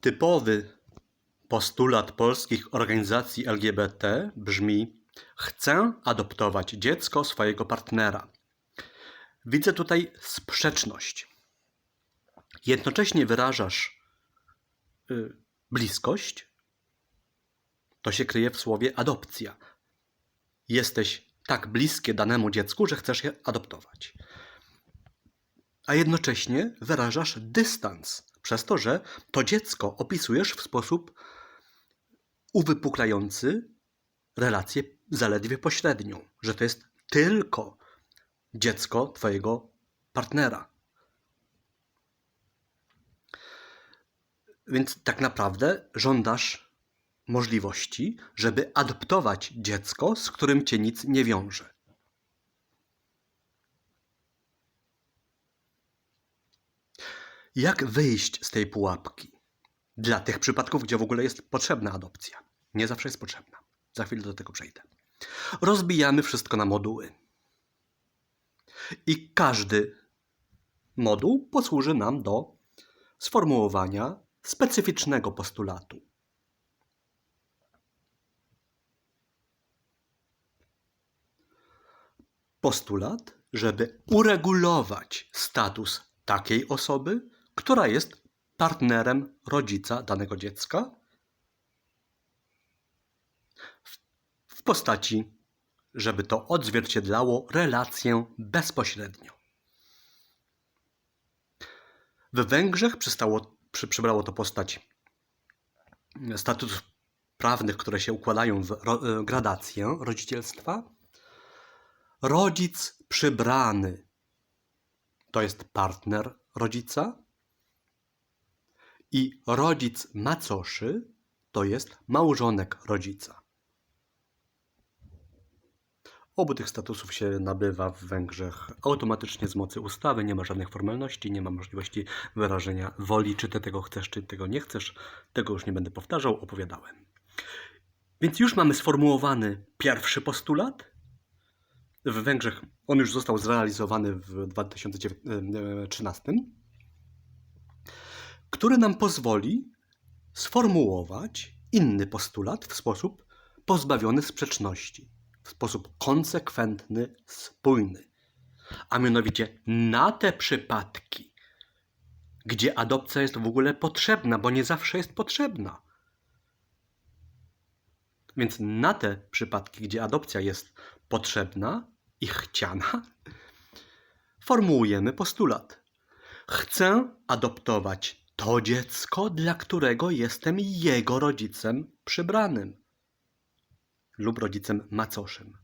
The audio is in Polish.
Typowy postulat polskich organizacji LGBT brzmi: Chcę adoptować dziecko swojego partnera. Widzę tutaj sprzeczność. Jednocześnie wyrażasz y, bliskość, to się kryje w słowie adopcja. Jesteś tak bliskie danemu dziecku, że chcesz je adoptować. A jednocześnie wyrażasz dystans, przez to, że to dziecko opisujesz w sposób uwypuklający relację zaledwie pośrednią, że to jest tylko dziecko Twojego partnera. Więc tak naprawdę żądasz możliwości, żeby adoptować dziecko, z którym cię nic nie wiąże. Jak wyjść z tej pułapki? Dla tych przypadków, gdzie w ogóle jest potrzebna adopcja. Nie zawsze jest potrzebna. Za chwilę do tego przejdę. Rozbijamy wszystko na moduły. I każdy moduł posłuży nam do sformułowania specyficznego postulatu. Postulat, żeby uregulować status takiej osoby, która jest partnerem rodzica danego dziecka w- postaci, żeby to odzwierciedlało relację bezpośrednią. W Węgrzech przystało, przy, przybrało to postać statusów prawnych, które się układają w ro, e, gradację rodzicielstwa. Rodzic przybrany to jest partner rodzica i rodzic macoszy to jest małżonek rodzica. Obu tych statusów się nabywa w Węgrzech automatycznie z mocy ustawy, nie ma żadnych formalności, nie ma możliwości wyrażenia woli, czy ty tego chcesz, czy tego nie chcesz. Tego już nie będę powtarzał, opowiadałem. Więc już mamy sformułowany pierwszy postulat. W Węgrzech on już został zrealizowany w 2013, który nam pozwoli sformułować inny postulat w sposób pozbawiony sprzeczności w sposób konsekwentny, spójny. A mianowicie na te przypadki, gdzie adopcja jest w ogóle potrzebna, bo nie zawsze jest potrzebna. Więc na te przypadki, gdzie adopcja jest potrzebna i chciana, formułujemy postulat. Chcę adoptować to dziecko, dla którego jestem jego rodzicem przybranym lub rodzicem macoszym.